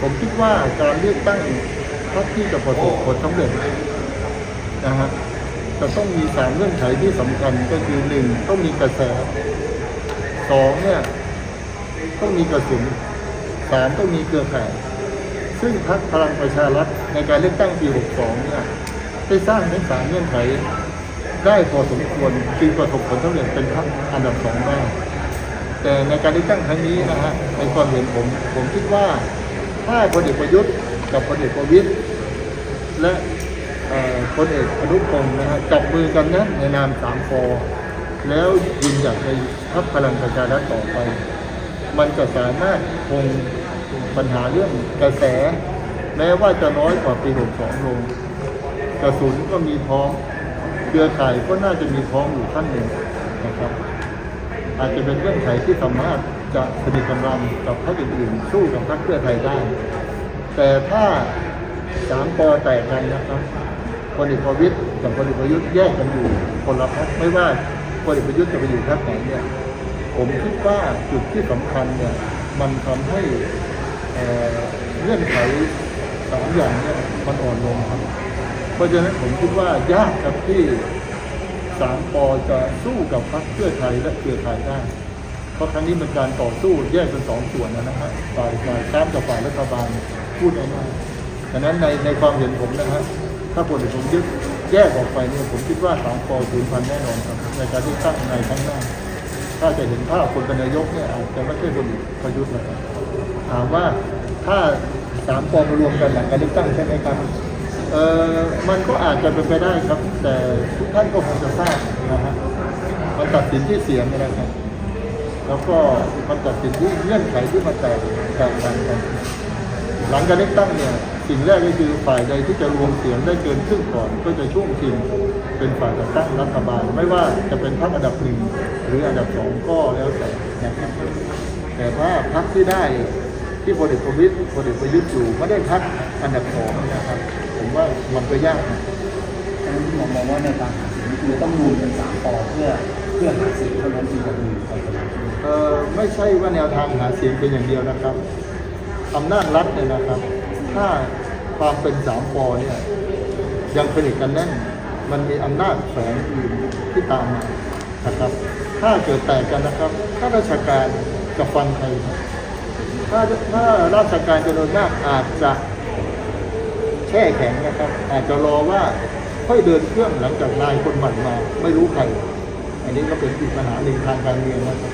ผมคิดว่าการเลือกตั้งพรรคที่จะประสบผลสำเร็จนะฮะจะต้องมีสามเงื่อนไขที่สำคัญก็คือหนึ่งต้องมีกระแสสองเนี่ยต้องมีกระสุนสามต้องมีเครือข่าย ซึ่งพรรคพลังประชารัฐในการเลือกตั้งปี 62 เนี่ยได้สร้างทั้งสามเงื่อนไขได้พอสมควรจึงประสบผลสำเร็จเป็นพรรคอันดับสองได้ แต่ในการเลือกตั้งครั้งนี้นะฮะในความเห็นผมผมคิดว่าถ้าพลเอกประยุทธ์กับพลเอกประวิตยและพลเอกอนุพงศ์นะฮะจับมือกันนะในนามสามปอแล้วยืนหยัดในพรรคพลังประชารัฐต่อไป มันจะสามารถคงปัญหาเรื่องกระแส แม้ว่าจะน้อยกว่าปี 62 ลง กระสุนก็มีพร้อมเครือข่ายก็น่าจะมีพร้อมอยู่ขั้นหนึ่งนะครับ อาจจะเป็นเงื่อนไขที่สามารถจะสนิทกำลังกับพรรคอื่นๆสู้กับพรรคเพื่อไทยได้ แต่ถ้าสามปอแตกกันนะครับพลเอกประวิตยกับพลเอกประยุทธ์แยกกันอยู่คนละพรรคไม่ว่าพลเอกประยุทธ์จะไปอยู่พรรคไหนเนี่ยผมคิดว่าจุดที่สำคัญเนี่ยมันทำให้เงื่อนไขสามอย่างเนี่ยมันอ่อนลงครับ เพราะฉะนั้นผมคิดว่ายากครับที่ สามปอจะสู้กับพรรคเพื่อไทยและเครือข่ายได้ เพราะครั้งนี้เป็นการต่อสู้แยกเป็นสองส่วนนะฮะฝ่ายฝ่ายค้านกับฝ่ายรัฐบาลพูดง่ายๆดังนั้นในในความเห็นผมนะฮะถ้าพลเอกประยุทธ์แยกออกไปเนี่ยผมคิดว่าสามปอสูญพันธุ์แน่นอนครับในการที่ตั้งในครั้งหน้า ถ้าจะเห็นภาพคนเป็นนายกเนี่ยอาจจะไม่ใช่คนประยุทธ์นะครับถามว่าถ้าสามปอมารวมกันหลังการเลือกตั้งใช่ไหมครับ เออมันก็อาจจะเป็นไปได้ครับ แต่ทุกท่านก็คงจะทราบนะฮะมันตัดสินที่เสียงนะครับ แล้วก็มันตัดสินที่เงื่อนไขที่มาแตกแตกต่างกัน หลังการเลือกตั้งเนี่ยสิ่งแรกก็คือฝ่ายใดที่จะรวมเสียงได้เกินครึ่งก่อนก็จะช่วงชิงเป็นฝ่ายจัดตั้งรัฐบาล ไม่ว่าจะเป็นพรรคอันดับหนึ่งหรืออันดับสองก็แล้วแต่นะครับแต่ถ้าพรรคที่ได้ ที่พลเอกประวิตยพลเอกประยุทธ์อยู่ไม่ได้พรรคอันดับสองนะครับ ผมว่ามันก็ยากนะฉะนั้นผมมองว่าในการหาเสียงคือต้องรวมเป็นสามปอเพื่อเพื่อหาเสียงเท่านั้นจึงจะมีชัยชนะเอ่อไม่ใช่ว่าแนวทางหาเสียงเป็นอย่างเดียวนะครับอำนาจรัฐเนี่ยนะครับ ถ้าความเป็นสามปอเนี่ยยังสนิทกันแน่น มันมีอำนาจแฝงอื่นที่ตามมานะครับ ถ้าเกิดแตกกันนะครับข้าราชการจะฟังใครครับ ถ้าถ้าราชการจำนวนมากอาจจะแช่แข็งนะครับ อาจจะรอว่าค่อยเดินเครื่องหลังจากนายคนใหม่มา ไม่รู้ใคร อันนี้ก็เป็นอีกปัญหาหนึ่งทางการเมืองนะครับ